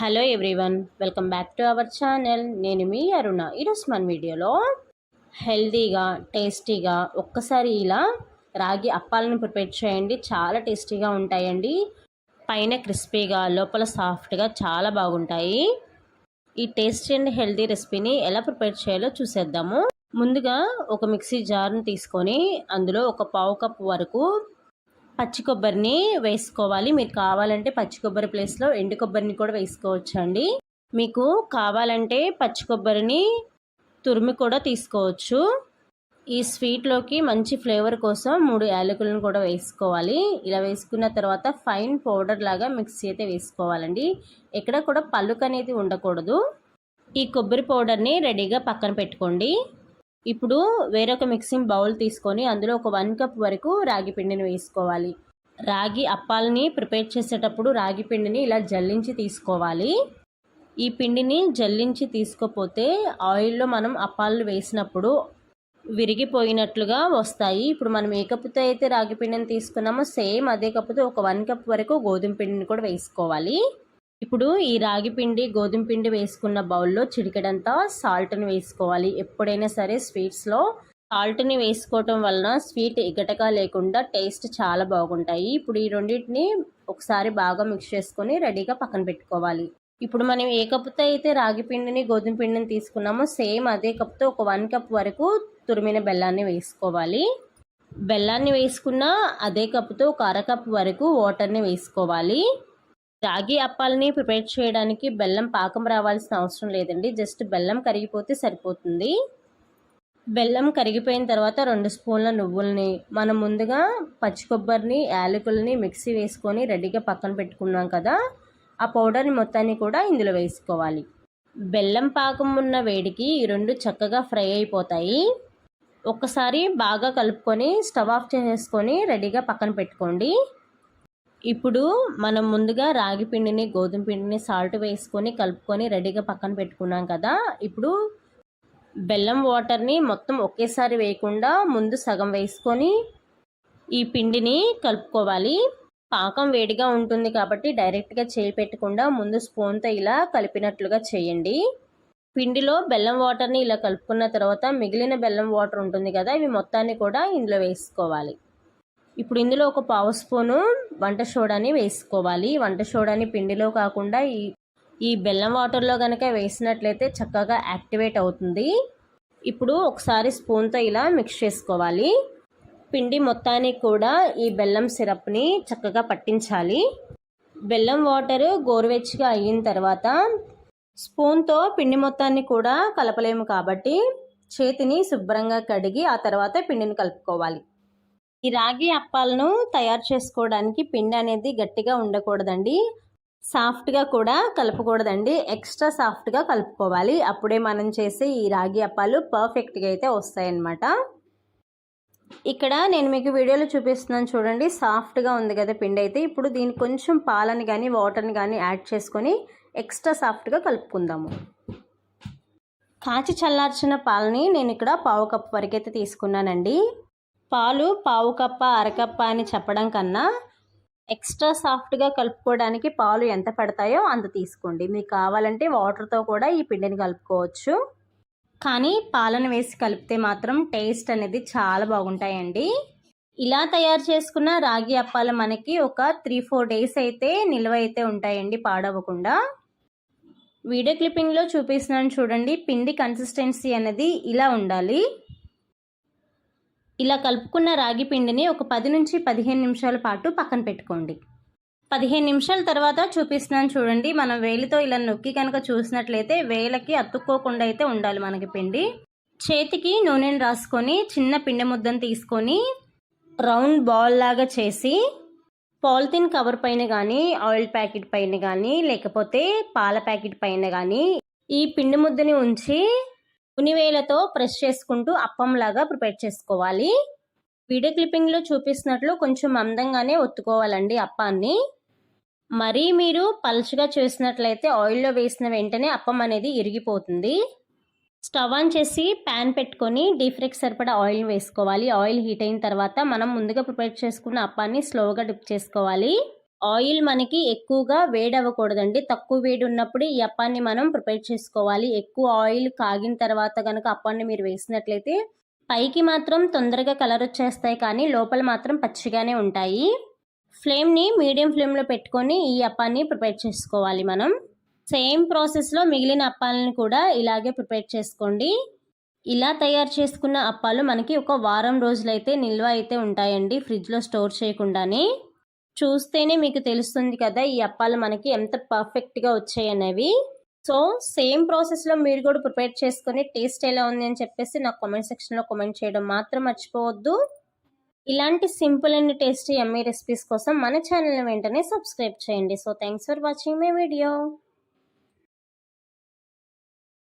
Hello everyone welcome back to our channel నేను మీ అరుణ. ఈరోజు మన వీడియోలో హెల్తీగా టేస్టీగా ఒక్కసారి ఇలా రాగి అప్పాలను ప్రిపేర్ చేయండి. చాలా టేస్టీగా ఉంటాయండి. పైన క్రిస్పీగా లోపల సాఫ్ట్గా చాలా బాగుంటాయి. ఈ టేస్టీ అండ్ హెల్తీ రెసిపీని ఎలా ప్రిపేర్ చేయాలో చూసేద్దాము. ముందుగా ఒక మిక్సీ జార్ని తీసుకొని అందులో ఒక పావు కప్ వరకు పచ్చి కొబ్బరిని వేసుకోవాలి. మీరు కావాలంటే పచ్చి కొబ్బరి ప్లేస్లో ఎండు కొబ్బరిని కూడా వేసుకోవచ్చు అండి మీకు కావాలంటే పచ్చి కొబ్బరిని తురిమి కూడా తీసుకోవచ్చు. ఈ స్వీట్లోకి మంచి ఫ్లేవర్ కోసం మూడు యాలకులను కూడా వేసుకోవాలి. ఇలా వేసుకున్న తర్వాత ఫైన్ పౌడర్ లాగా మిక్సీ అయితే వేసుకోవాలండి. ఎక్కడ కూడా పలుకు అనేది ఉండకూడదు. ఈ కొబ్బరి పౌడర్ని రెడీగా పక్కన పెట్టుకోండి. ఇప్పుడు వేరొక మిక్సింగ్ బౌల్ తీసుకొని అందులో ఒక వన్ కప్ వరకు రాగి పిండిని వేసుకోవాలి. రాగి అప్పాలని ప్రిపేర్ చేసేటప్పుడు రాగి పిండిని ఇలా జల్లించి తీసుకోవాలి. ఈ పిండిని జల్లించి తీసుకోపోతే ఆయిల్లో మనం అప్పాలు వేసినప్పుడు విరిగిపోయినట్లుగా వస్తాయి. ఇప్పుడు మనం ఏ కప్పుతో అయితే రాగి పిండిని తీసుకున్నామో సేమ్ అదే కప్పుతో ఒక వన్ కప్ వరకు గోధుమ పిండిని కూడా వేసుకోవాలి. ఇప్పుడు ఈ రాగి పిండి గోధుమ పిండి వేసుకున్న బౌల్లో చిటికెడంతా సాల్ట్ని వేసుకోవాలి. ఎప్పుడైనా సరే స్వీట్స్లో సాల్ట్ని వేసుకోవటం వలన స్వీట్ ఎగటగా లేకుండా టేస్ట్ చాలా బాగుంటాయి. ఇప్పుడు ఈ రెండింటిని ఒకసారి బాగా మిక్స్ చేసుకొని రెడీగా పక్కన పెట్టుకోవాలి. ఇప్పుడు మనం ఏ కప్పుతో అయితే రాగి పిండిని గోధుమ పిండిని తీసుకున్నామో సేమ్ అదే కప్తో ఒక వన్ కప్ వరకు తురిమిన బెల్లాన్ని వేసుకోవాలి. బెల్లాన్ని వేసుకున్న అదే కప్పుతో ఒక అరకప్ వరకు వాటర్ని వేసుకోవాలి. రాగి అప్పాలని ప్రిపేర్ చేయడానికి బెల్లం పాకం రావాల్సిన అవసరం లేదండి. జస్ట్ బెల్లం కరిగిపోతే సరిపోతుంది. బెల్లం కరిగిపోయిన తర్వాత రెండు స్పూన్ల నువ్వుల్ని మనం ముందుగా పచ్చి కొబ్బరిని యాలకులని మిక్సీ వేసుకొని రెడీగా పక్కన పెట్టుకున్నాం కదా ఆ పౌడర్ని మొత్తాన్ని కూడా ఇందులో వేసుకోవాలి. బెల్లం పాకం ఉన్న వేడికి ఈ రెండు చక్కగా ఫ్రై అయిపోతాయి. ఒక్కసారి బాగా కలుపుకొని స్టవ్ ఆఫ్ చేసుకొని రెడీగా పక్కన పెట్టుకోండి. ఇప్పుడు మనం ముందుగా రాగి పిండిని గోధుమ పిండిని సాల్ట్ వేసుకొని కలుపుకొని రెడీగా పక్కన పెట్టుకున్నాం కదా. ఇప్పుడు బెల్లం వాటర్ని మొత్తం ఒకేసారి వేయకుండా ముందు సగం వేసుకొని ఈ పిండిని కలుపుకోవాలి. పాకం వేడిగా ఉంటుంది కాబట్టి డైరెక్ట్గా చేయి పెట్టకుండా ముందు స్పూన్తో ఇలా కలిపినట్లుగా చేయండి. పిండిలో బెల్లం వాటర్ని ఇలా కలుపుకున్న తర్వాత మిగిలిన బెల్లం వాటర్ ఉంటుంది కదా ఇవి మొత్తాన్ని కూడా ఇందులో వేసుకోవాలి. ఇప్పుడు ఇందులో ఒక పావు స్పూను వంట సోడాని వేసుకోవాలి. వంట సోడాని పిండిలో కాకుండా ఈ ఈ బెల్లం వాటర్లో కనుక వేసినట్లయితే చక్కగా యాక్టివేట్ అవుతుంది. ఇప్పుడు ఒకసారి స్పూన్తో ఇలా మిక్స్ చేసుకోవాలి. పిండి మొత్తానికి కూడా ఈ బెల్లం సిరప్ని చక్కగా పట్టించాలి. బెల్లం వాటర్ గోరువెచ్చగా అయిన తర్వాత స్పూన్తో పిండి మొత్తాన్ని కూడా కలపలేము కాబట్టి చేతిని శుభ్రంగా కడిగి ఆ తర్వాత పిండిని కలుపుకోవాలి. ఈ రాగి అప్పాలను తయారు చేసుకోవడానికి పిండి అనేది గట్టిగా ఉండకూడదండి. సాఫ్ట్గా కూడా కలుపుకూడదండి. ఎక్స్ట్రా సాఫ్ట్గా కలుపుకోవాలి. అప్పుడే మనం చేసే ఈ రాగి అప్పాలు పర్ఫెక్ట్గా అయితే వస్తాయన్నమాట. ఇక్కడ నేను మీకు వీడియోలో చూపిస్తున్నాను చూడండి. సాఫ్ట్గా ఉంది కదా పిండి అయితే. ఇప్పుడు దీనికి కొంచెం పాలని కానీ వాటర్ని కానీ యాడ్ చేసుకొని ఎక్స్ట్రా సాఫ్ట్గా కలుపుకుందాము. కాచి చల్లార్చిన పాలని నేను ఇక్కడ పావు కప్పు వరకు అయితే తీసుకున్నానండి. పాలు పావు కప్ప అరకప్ప అని చెప్పడం కన్నా ఎక్స్ట్రా సాఫ్ట్గా కలుపుకోవడానికి పాలు ఎంత పడతాయో అంత తీసుకోండి. మీకు కావాలంటే వాటర్తో కూడా ఈ పిండిని కలుపుకోవచ్చు. కానీ పాలను వేసి కలిపితే మాత్రం టేస్ట్ అనేది చాలా బాగుంటాయండి. ఇలా తయారు చేసుకున్న రాగి అప్పాలు మనకి ఒక త్రీ ఫోర్ డేస్ అయితే నిల్వ అయితే ఉంటాయండి పాడవకుండా వీడియో క్లిప్పింగ్లో చూపిస్తున్నాను చూడండి పిండి కన్సిస్టెన్సీ అనేది ఇలా ఉండాలి. ఇలా కలుపుకున్న రాగి పిండిని ఒక పది నుంచి పదిహేను నిమిషాల పాటు పక్కన పెట్టుకోండి. పదిహేను నిమిషాల తర్వాత చూపిస్తున్నాను చూడండి. మనం వేలితో ఇలా నొక్కి కనుక చూసినట్లయితే వేలకి అతుక్కోకుండా అయితే ఉండాలి మనకి పిండి. చేతికి నూనెను రాసుకొని చిన్న పిండి ముద్దను తీసుకొని రౌండ్ బాల్ లాగా చేసి పాలిథిన్ కవర్ పైన కానీ ఆయిల్ ప్యాకెట్ పైన కానీ లేకపోతే పాల ప్యాకెట్ పైన కానీ ఈ పిండి ముద్దని ఉంచి ఉనివేలతో ప్రెస్ చేసుకుంటూ అప్పంలాగా ప్రిపేర్ చేసుకోవాలి. వీడియో క్లిప్పింగ్లో చూపిస్తున్నట్లు కొంచెం అందంగానే ఒత్తుకోవాలండి అప్పాన్ని. మరీ మీరు పలుచగా చేసినట్లయితే ఆయిల్లో వేసిన వెంటనే అప్పం అనేది ఇరిగిపోతుంది. స్టవ్ ఆన్ చేసి ప్యాన్ పెట్టుకొని డీప్ ఫ్రైకి సరిపడా ఆయిల్ వేసుకోవాలి. ఆయిల్ హీట్ అయిన తర్వాత మనం ముందుగా ప్రిపేర్ చేసుకున్న అప్పాన్ని స్లోగా డిప్ చేసుకోవాలి. ఆయిల్ మనకి ఎక్కువగా వేడి అవ్వకూడదండి తక్కువ వేడి ఉన్నప్పుడు ఈ అప్పాన్ని మనం ప్రిపేర్ చేసుకోవాలి. ఎక్కువ ఆయిల్ కాగిన తర్వాత కనుక అప్పాన్ని మీరు వేసినట్లయితే పైకి మాత్రం తొందరగా కలర్ వచ్చేస్తాయి కానీ లోపల మాత్రం పచ్చిగానే ఉంటాయి. ఫ్లేమ్ని మీడియం ఫ్లేమ్లో పెట్టుకొని ఈ అప్పాన్ని ప్రిపేర్ చేసుకోవాలి మనం. సేమ్ ప్రాసెస్లో మిగిలిన అప్పాలను కూడా ఇలాగే ప్రిపేర్ చేసుకోండి. ఇలా తయారు చేసుకున్న అప్పాలు మనకి ఒక వారం రోజులైతే నిల్వ అయితే ఉంటాయండి. ఫ్రిడ్జ్లో స్టోర్ చేయకుండానే. చూస్తేనే మీకు తెలుస్తుంది కదా ఈ అప్పాలు మనకి ఎంత పర్ఫెక్ట్గా వచ్చాయి అనేవి. సో సేమ్ ప్రాసెస్లో మీరు కూడా ప్రిపేర్ చేసుకొని టేస్ట్ ఎలా ఉంది అని చెప్పేసి నాకు కామెంట్ సెక్షన్లో కామెంట్ చేయడం మాత్రం మర్చిపోవద్దు. ఇలాంటి simple and tasty yummy recipes కోసం మన ఛానల్ని వెంటనే సబ్స్క్రైబ్ చేయండి. So thanks for watching my video